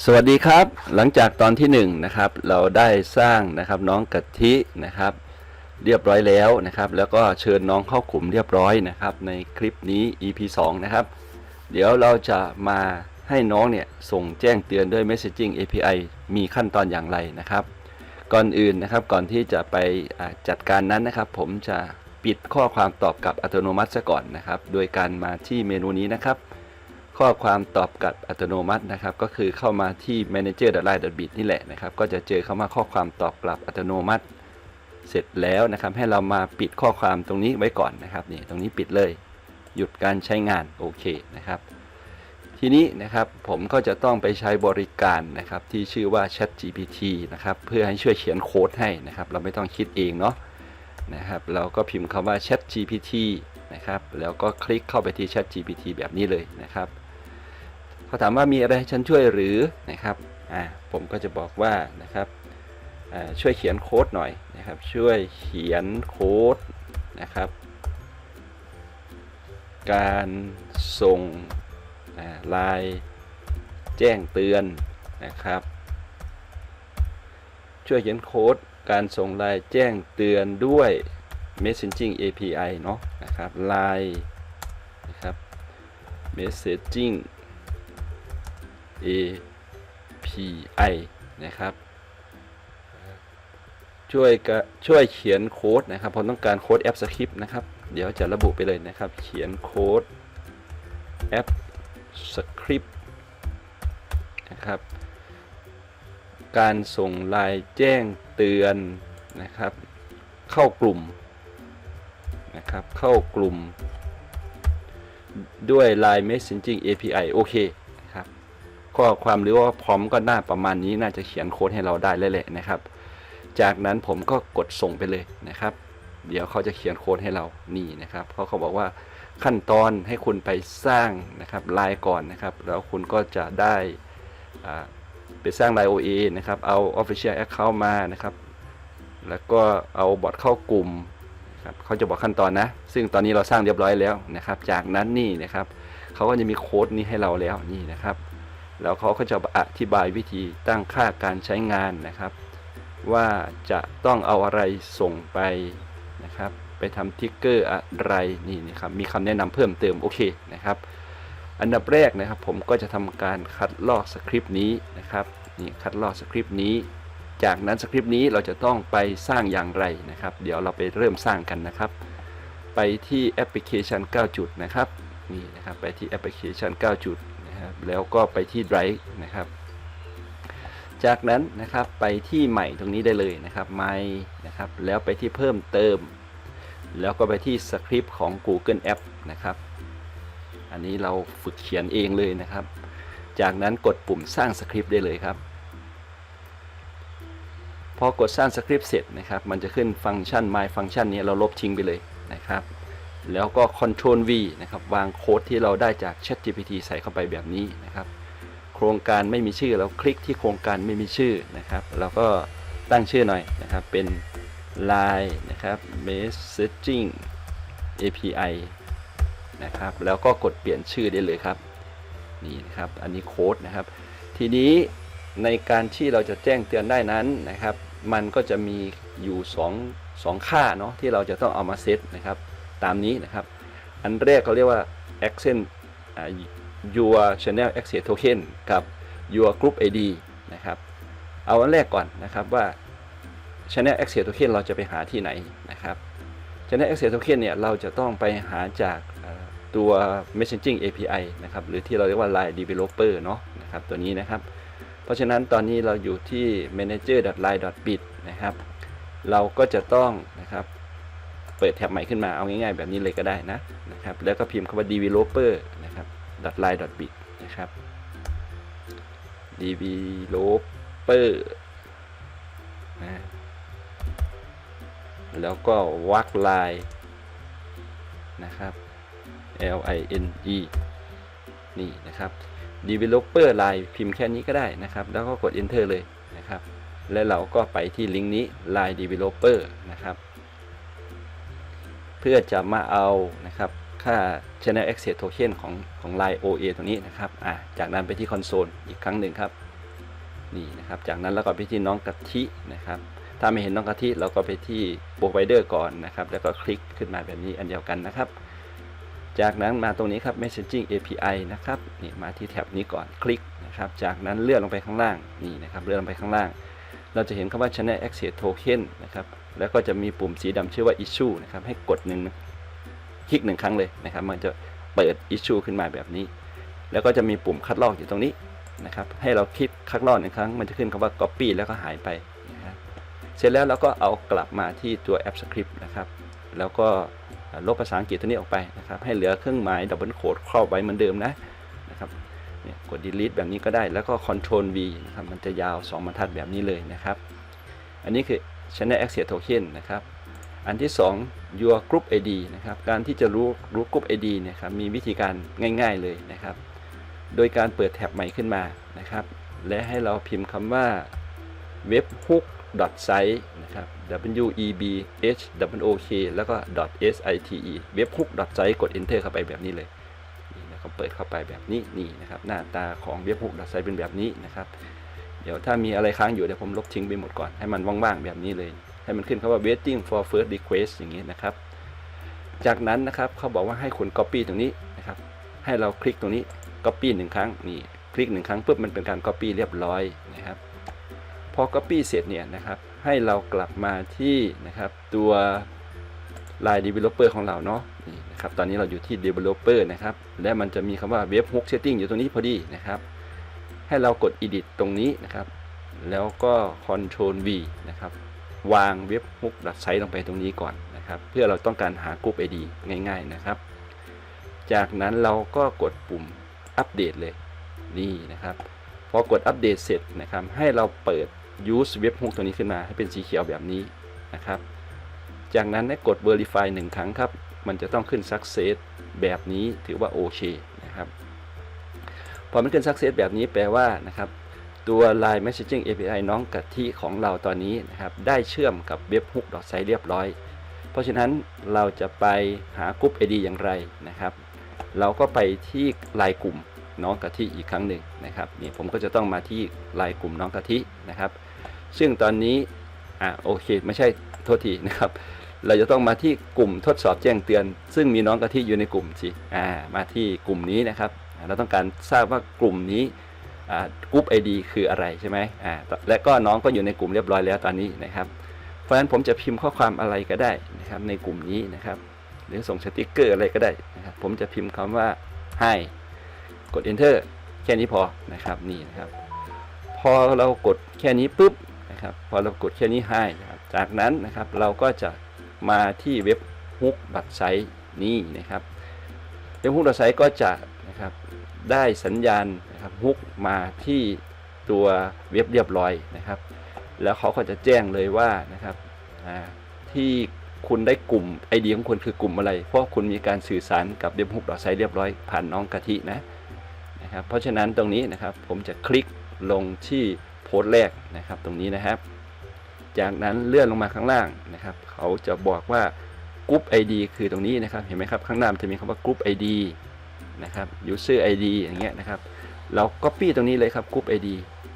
สวัสดีครับ หลังจากตอนที่1นงนะครับเราได้สร้างนะครับน้องกะทินะครับ เรียบร้อยแล้วนะครับ แล้วก็เชิญน้องเข้ากลุ่มเรียบร้อยนะครับ ในคลิปนี้ EP 2 นะครับ เดี๋ยวเราจะมาให้น้องเนี่ยส่งแจ้งเตือนด้วย Messaging API มีขั้นตอนอย่างไรนะครับ ก่อนอื่นนะครับก่อนที่จะไปจัดการนั้นนะครับ ผมจะปิดข้อความตอบกลับอัตโนมัติซะก่อนนะครับ โดยการมาที่เมนูนี้นะครับ ข้อความตอบกลับอัตโนมัตินะครับ ก็คือเข้ามาที่ manager l i n e b i t นี่แหละนะครับ ก็จะเจอเข้ามาข้อความตอบกลับอัตโนมัติ เสร็จแล้วนะครับ ให้เรามาปิดข้อความตรงนี้ไว้ก่อนนะครับนี่ตรงนี้ปิดเลย หยุดการใช้งานโอเคนะครับ ทีนี้นะครับผมก็จะต้องไปใช้บริการนะครับ ที่ชื่อว่า Chat GPT นะครับเพื่อให้ช่วยเขียนโค้ดให้นะครับ เราไม่ต้องคิดเองเนาะนะครับ เราก็พิมพ์คำว่า Chat GPT นะครับ แล้วก็คลิกเข้าไปที่ Chat GPT แบบนี้เลยนะครับ เขาถามว่ามีอะไรให้ฉันช่วยหรือนะครับอ่าผมก็จะบอกว่านะครับช่วยเขียนโค้ดหน่อยนะครับ ช่วยเขียนโค้ดนะครับ การส่งอ่าไลน์แจ้งเตือนนะครับ ช่วยเขียนโค้ดการส่งไลน์แจ้งเตือนด้วย Messaging API เนาะนะครับ Line นะครับ Messaging API นะครับ ช่วยกช่วยเขียนโค้ดนะครับผมต้องการโค้ดแอปสคริปต์นะครับ เดี๋ยวจะระบุไปเลยนะครับ เขียนโค้ดแอปสคริปต์นะครับ การส่งลน์แจ้งเตือนนะครับ เข้ากลุ่มนะครับ เข้ากลุ่มด้วย Line Messaging API โอเค นะความหรือว่าพร้อมก็น่าประมาณนี้น่าจะเขียนโค้ดให้เราได้เลยแหละนะครับ จากนั้นผมก็กดส่งไปเลยนะครับ เดี๋ยวเขาจะเขียนโค้ดให้เรานี่นะครับเขาเขาบอกว่าขั้นตอนให้คุณไปสร้างนะครับไลน์ก่อนนะครับ แล้วคุณก็จะได้อ่าไปสร้างไลน์ OA นะครับ เอา Official Account มานะครับ แล้วก็เอาบอทเข้ากลุ่มครับเขาจะบอกขั้นตอนนะ ซึ่งตอนนี้เราสร้างเรียบร้อยแล้วนะครับ จากนั้นนี่นะครับเขาก็จะมีโค้ดนี้ให้เราแล้วนี่นะครับ แล้วเขาก็จะอธิบายวิธีตั้งค่าการใช้งานนะครับ ว่าจะต้องเอาอะไรส่งไปนะครับ ไปทำทิกเกอร์อะไรนี่นะครับมีคำแนะนำเพิ่มเติมโอเคนะครับ อันดับแรกนะครับผมก็จะทำการคัดลอกสคริปต์นี้นะครับนี่คัดลอกสคริปต์นี้จากนั้นสคริปต์นี้เราจะต้องไปสร้างอย่างไรนะครับ เดี๋ยวเราไปเริ่มสร้างกันนะครับ ไปที่แอปพลิเคชัน 9 จุดนะครับนี่นะครับไปที่แอปพลิเคชัน 9 จุด นะครับแล้วก็ไปที่ Drive นะครับ จากนั้นนะครับไปที่ใหม่ตรงนี้ได้เลยนะครับใหม่นะครับแล้วไปที่เพิ่มเติม แล้วก็ไปที่สคริปต์ของ Google App นะครับ อันนี้เราฝึกเขียนเองเลยนะครับ จากนั้นกดปุ่มสร้างสคริปต์ได้เลยครับพอกดสร้างสคริปต์เสร็จนะครับ มันจะขึ้นฟังก์ชัน my ฟังก์ชันนี้เราลบทิ้งไปเลยนะครับ แล้วก็ Ctrl V นะครับวางโค้ดที่เราได้จาก ChatGPT ใส่เข้าไปแบบนี้นะครับ โครงการไม่มีชื่อเราคลิกที่โครงการไม่มีชื่อนะครับเราก็ตั้งชื่อหน่อยนะครับเป็น Line นะครับ Messaging API นะครับแล้วก็กดเปลี่ยนชื่อได้เลยครับนี่นะครับอันนี้โค้ดนะครับ ทีนี้ในการที่เราจะแจ้งเตือนได้นั้นนะครับ มันก็จะมีอยู่2 2ค่าเนาะที่เราจะต้องเอามาเซตนะครับ ตามนี้นะครับ อันแรกเขาเรียกว่า accent your channel access token กับ your group ID นะครับ เอาอันแรกก่อนนะครับว่า channel access token เราจะไปหาที่ไหนนะครับ channel access token เนี่ยเราจะต้องไปหาจากตัว messaging API นะครับหรือที่เราเรียกว่า line developer เนาะนะครับตัวนี้นะครับ เพราะฉะนั้นตอนนี้เราอยู่ที่ manager.line.bit นะครับ เราก็จะต้องนะครับ เปิดแท็บใหม่ขึ้นมาเอาง่ายๆแบบนี้เลยก็ได้นะนะครับแล้วก็พิมพ์คำว่า developer นะครับ line bit นะครับ developer นะแล้วก็วักไลน์นะครับ l i n e นี่นะครับ developer line พิมพ์แค่นี้ก็ได้นะครับ แล้วก็กด enter เลยนะครับ และเราก็ไปที่ลิงก์นี้ line developer นะครับ เพื่อจะมาเอานะครับค่า channel access token ของของ line OA ตรงนี้นะครับอ่าจากนั้นไปที่คอนโซลอีกครั้งหนึ่งครับนี่นะครับ จากนั้นเราก็ไปที่น้องกะทินะครับ ถ้าไม่เห็นน้องกะทิเราก็ไปที่ provider ก่อนนะครับ แล้วก็คลิกขึ้นมาแบบนี้อันเดียวกันนะครับ จากนั้นมาตรงนี้ครับ messaging API นะครับนี่มาที่แท็บนี้ก่อนคลิกนะครับ จากนั้นเลื่อนลงไปข้างล่างนี่นะครับ เลื่อนลงไปข้างล่าง เราจะเห็นคำว่า channel access token นะครับ แล้วก็จะมีปุ่มสีดำชื่อว่า issue นะครับ ให้กดหนึ่งคลิกหนึ่งครั้งเลยนะครับ มันจะเปิด issue ขึ้นมาแบบนี้ แล้วก็จะมีปุ่มคัดลอกอยู่ตรงนี้นะครับ ให้เราคลิกคัดลอกหนึ่งครั้ง มันจะขึ้นคำว่า copy แล้วก็หายไปนะครับ เสร็จแล้วเราก็เอากลับมาที่ตัว app script นะครับ แล้วก็ลบภาษาอังกฤษตัวนี้ออกไปนะครับ ให้เหลือเครื่องหมายดับเบิลโคดเข้าไว้เหมือนเดิมนะ เนี่ยกด delete แบบนี้ก็ได้ แล้วก็ control V นะครับ มันจะยาว 2บรรทัดแบบนี้เลยนะครับ อันนี้คือ channel access token นะครับ อันที่ 2 your group ID นะครับ การที่จะรู้รู้ group ID เนี่ยครับ มีวิธีการง่ายๆเลยนะครับ โดยการเปิดแท็บใหม่ขึ้นมานะครับ และให้เราพิมพ์คำว่า webhook site นะครับ w e b h o o k แล้วก็ s i t e webhook site กด enter เข้าไปแบบนี้เลย ปิดเข้าไปแบบนี้นี่นะครับ หน้าตาของ webhook site เป็นแบบนี้นะครับ เดี๋ยวถ้ามีอะไรค้างอยู่เดี๋ยวผมลบทิ้งไปหมดก่อนให้มันว่างๆแบบนี้เลย ให้มันขึ้นคำว่า waiting for first request อย่างนี้นะครับ จากนั้นนะครับเขาบอกว่าให้คุณ copy ตรงนี้นะครับ ให้เราคลิกตรงนี้ copy หนึ่งครั้งนี่คลิกหนึ่งครั้งปุ๊บมันเป็นการ copy เรียบร้อยนะครับ พอ copy เสร็จเนี่ยนะครับ ให้เรากลับมาที่นะครับตัว Line Developer ของเราเนาะ นี่นะครับตอนนี้เราอยู่ที่ Developer นะครับและมันจะมีคำว่า Web Hook Setting อยู่ตรงนี้พอดีนะครับ ให้เรากด Edit ตรงนี้นะครับ แล้วก็ Control V นะครับ วาง Web Hook Site ลงไปตรงนี้ก่อนนะครับ เพื่อเราต้องการหากรุ๊ป ID ง่าย ๆนะครับ จากนั้นเราก็กดปุ่มอัปเดตเลยนี่นะครับพอกดอัปเดตเสร็จนะครับให้เราเปิด use webhook ตัวนี้ขึ้นมาให้เป็นสีเขียวแบบนี้นะครับ จากนั้นให้กด verify หนึ่งครั้งครับ มันจะต้องขึ้น success แบบนี้ถือว่าโอเคนะครับ พอมันขึ้น success แบบนี้แปลว่านะครับตัว Line Messaging API น้องกะทิของเราตอนนี้นะครับได้เชื่อมกับ webhook site เรียบร้อย เพราะฉะนั้นเราจะไปหากรุ๊ป ID อย่างไรนะครับ เราก็ไปที่ลายกลุ่มน้องกะทิอีกครั้งหนึ่งนะครับนี่ผมก็จะต้องมาที่ลายกลุ่มน้องกะทินะครับ ซึ่งตอนนี้อ่าโอเค ไม่ใช่โทษทีนะครับ เราจะต้องมาที่กลุ่มทดสอบแจ้งเตือน ซึ่งมีน้องกะทิอยู่ในกลุ่มสิอ่ามาที่กลุ่มนี้นะครับ เราต้องการทราบว่ากลุ่มนี้กรุ๊ป ID คืออะไรใช่ไหมอ่าและก็น้องก็อยู่ในกลุ่มเรียบร้อยแล้วตอนนี้นะครับ เพราะฉะนั้นผมจะพิมพ์ข้อความอะไรก็ได้นะครับในกลุ่มนี้นะครับ หรือส่งสติกเกอร์อะไรก็ได้นะครับผมจะพิมพ์คำว่าให้กด enter แค่นี้พอนะครับนี่นะครับ พอเรากดแค่นี้ปุ๊บนะครับ พอเรากดแค่นี้ให้นะครับจากนั้นนะครับเราก็จะ มาที่เว็บฮุกบัตไซต์นี้นะครับเว็บฮุกบัตไซต์ก็จะนะครับได้สัญญาณนะครับฮุกมาที่ตัวเว็บเรียบร้อยนะครับ แล้วเขาก็จะแจ้งเลยว่านะครับที่คุณได้กลุ่มไอเดียของคุณคือกลุ่มอะไร เพราะคุณมีการสื่อสารกับเว็บฮุกดอทไซต์เรียบร้อยผ่านน้องกะทินะนะครับเพราะฉะนั้นตรงนี้นะครับผมจะคลิกลงที่โพสต์แรกนะครับตรงนี้นะครับ จากนั้นเลื่อนลงมาข้างล่างนะครับ เขาจะบอกว่ากรุ๊ป ID คือตรงนี้นะครับ เห็นไหมครับ ข้างหน้ามจะมีคำว่ากรุ๊ป ID นะครับ user ID อย่างเงี้ยนะครับ เรา copy ตรงนี้เลยครับกรุ๊ป ID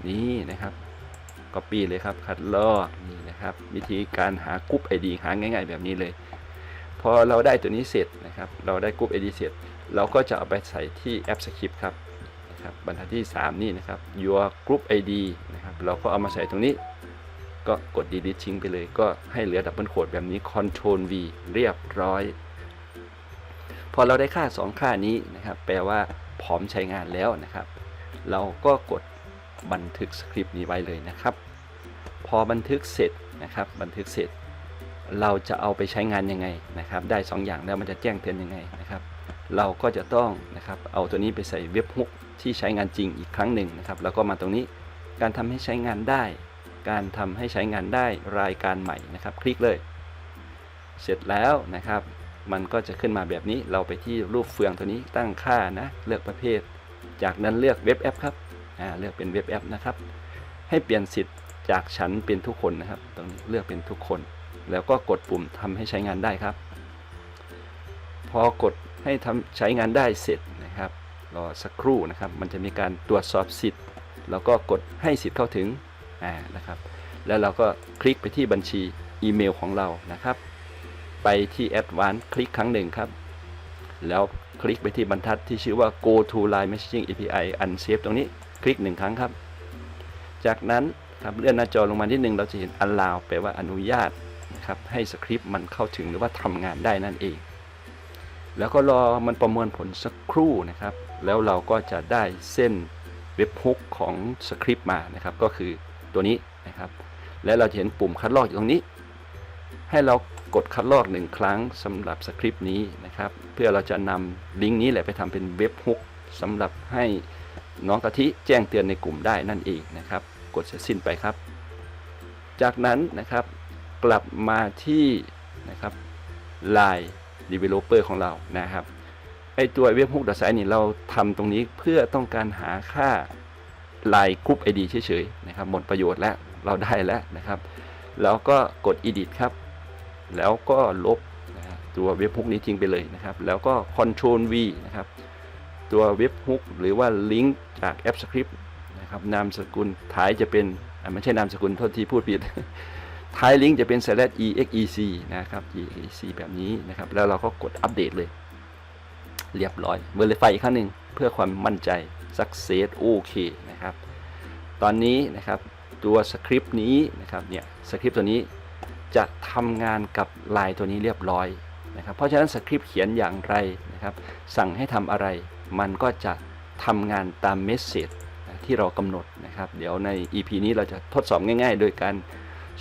นี่นะครับ copy เลยครับ คัดลอกนี่นะครับ วิธีการหากรุ๊ป ID หาง่าย ๆ แบบนี้เลย พอเราได้ตัวนี้เสร็จนะครับ เราได้กรุ๊ป ID เสร็จ เราก็จะเอาไปใส่ที่แอป Script ครับนะครับบรรทัดที่ 3 นี่นะครับ your group ID นะครับ เราก็เอามาใส่ตรงนี้ ก็กด delete ทิ้งไปเลยก็ให้เหลือดับเบิลโคดแบบนี้ Ctrl V เรียบร้อย พอเราได้ค่า 2 ค่านี้นะครับ แปลว่าพร้อมใช้งานแล้วนะครับ เราก็กดบันทึกสคริปต์นี้ไว้เลยนะครับ พอบันทึกเสร็จนะครับ บันทึกเสร็จ เราจะเอาไปใช้งานยังไงนะครับ ได้ 2 อย่างแล้วมันจะแจ้งเตือนยังไงนะครับ เราก็จะต้องนะครับเอาตัวนี้ไปใส่เว็บฮุกที่ใช้งานจริงอีกครั้งหนึ่งนะครับ แล้วก็มาตรงนี้การทำให้ใช้งานได้ การทำให้ใช้งานได้รายการใหม่นะครับ คลิกเลย เสร็จแล้วนะครับ มันก็จะขึ้นมาแบบนี้เราไปที่รูปเฟืองตัวนี้ตั้งค่านะ เลือกประเภท จากนั้นเลือกเว็บแอปครับอ่าเลือกเป็นเว็บแอปนะครับ ให้เปลี่ยนสิทธิ์จากฉันเป็นทุกคนนะครับ ตรงนี้เลือกเป็นทุกคน แล้วก็กดปุ่มทำให้ใช้งานได้ครับ พอกดให้ทำใช้งานได้เสร็จนะครับรอสักครู่นะครับ มันจะมีการตรวจสอบสิทธิ์เราก็กดให้สิทธิ์เข้าถึง อ่านะครับแล้วเราก็คลิกไปที่บัญชีอีเมลของเรานะครับ ไปที่ Advanced คลิกครั้งหนึ่งครับ แล้วคลิกไปที่บรรทัดที่ชื่อว่า Go to Line Messaging API Unsave ตรงนี้คลิกหนึ่งครั้งครับ จากนั้นครับเลื่อนหน้าจอลงมานิดนึงเราจะเห็น allow แปลว่าอนุญาตนะครับให้สคริปต์มันเข้าถึงหรือว่าทำงานได้นั่นเอง แล้วก็รอมันประมวลผลสักครู่นะครับ แล้วเราก็จะได้เส้นเว็บฮุกของสคริปต์มานะครับก็คือ ตัวนี้นะครับ และเราจะเห็นปุ่มคัดลอกอยู่ตรงนี้ ให้เรากดคัดลอกหนึ่งครั้งสำหรับสคริปต์นี้นะครับ เพื่อเราจะนำลิงก์นี้แหละไปทำเป็นเว็บฮุกสำหรับให้น้องกะทิแจ้งเตือนในกลุ่มได้นั่นเองนะครับ กดเสร็จสิ้นไปครับ จากนั้นนะครับกลับมาที่นะครับ Line Developer ของเรานะครับไอตัวเว็บฮุกดอทไซนี่เราทำตรงนี้เพื่อต้องการหาค่า Line Group ID เฉยๆนะครับหมดประโยชน์แล้วเราได้แล้วนะครับ แล้วก็กด Edit ครับ แล้วก็ลบนะฮะตัวเว็บฮุกนี้ทิ้งไปเลยนะครับ แล้วก็ Ctrl V นะครับ ตัวเว็บฮุกหรือว่าลิงก์จากแอปสคริปต์นะครับนามสกุลท้ายจะเป็นไม่ใช่นามสกุลโทษทีพูดผิด ท้ายลิงก์จะเป็น slash exec นะครับ exec แบบนี้นะครับ แล้วเราก็กดอัปเดตเลย เรียบร้อย verify อีกครั้งหนึ่งเพื่อความมั่นใจ success โอเคนะครับ ตอนนี้นะครับตัวสคริปต์นี้นะครับเนี่ยสคริปต์ตัวนี้จะทำงานกับลายตัวนี้เรียบร้อยนะครับ เพราะฉะนั้นสคริปต์เขียนอย่างไรนะครับ สั่งให้ทำอะไร มันก็จะทำงานตามเมสเซจที่เรากำหนดนะครับ เดี๋ยวใน EP นี้เราจะทดสอบง่าย ๆ โดยการ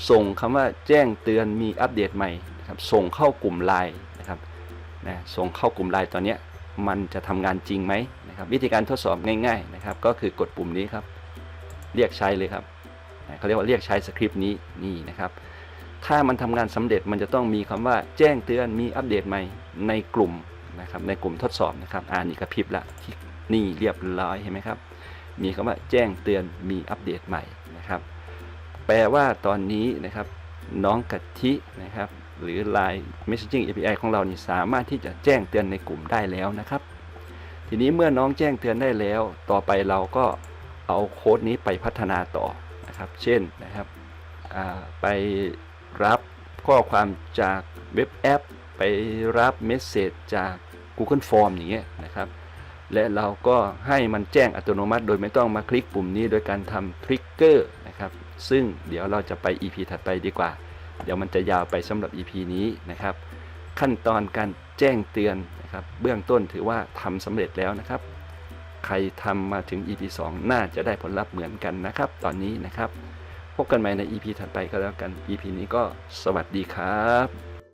ส่งคำว่าแจ้งเตือนมีอัปเดตใหม่นะครับ ส่งเข้ากลุ่มไลน์นะครับนะส่งเข้ากลุ่มไลน์ตอนเนี้ย มันจะทำงานจริงไหมนะครับวิธีการทดสอบง่ายๆนะครับก็คือกดปุ่มนี้ครับ เรียกใช้เลยครับเขาเรียกว่าเรียกใช้สคริปต์นี้นี่นะครับ ถ้ามันทำงานสำเร็จมันจะต้องมีคำว่าแจ้งเตือนมีอัปเดตใหม่ในกลุ่มนะครับในกลุ่มทดสอบนะครับอ่านี่กระพริบละที่นี่เรียบร้อยเห็นไหมครับ มีคำว่าแจ้งเตือนมีอัปเดตใหม่นะครับ แปลว่าตอนนี้นะครับน้องกะทินะครับ หรือ Line Messaging API ของเรานี่สามารถที่จะแจ้งเตือนในกลุ่มได้แล้วนะครับ ทีนี้เมื่อน้องแจ้งเตือนได้แล้ว ต่อไปเราก็เอาโค้ดนี้ไปพัฒนาต่อนะครับ เช่นนะครับไปรับข้อความจากเว็บแอป ไปรับเมสเซจจาก Google Form อย่างเงี้ยนะครับ และเราก็ให้มันแจ้งอัตโนมัติ โดยไม่ต้องมาคลิกปุ่มนี้โดยการทำทริกเกอร์นะครับ ซึ่งเดี๋ยวเราจะไป EP ถัดไปดีกว่า เดี๋ยวมันจะยาวไปสำหรับ EP นี้นะครับ ขั้นตอนการแจ้งเตือนนะครับ เบื้องต้นถือว่าทำสำเร็จแล้วนะครับ ใครทำมาถึง EP 2 น่าจะได้ผลลัพธ์เหมือนกันนะครับ ตอนนี้นะครับ พบกันใหม่ใน EP ถัดไปก็แล้วกัน EP นี้ก็สวัสดีครับ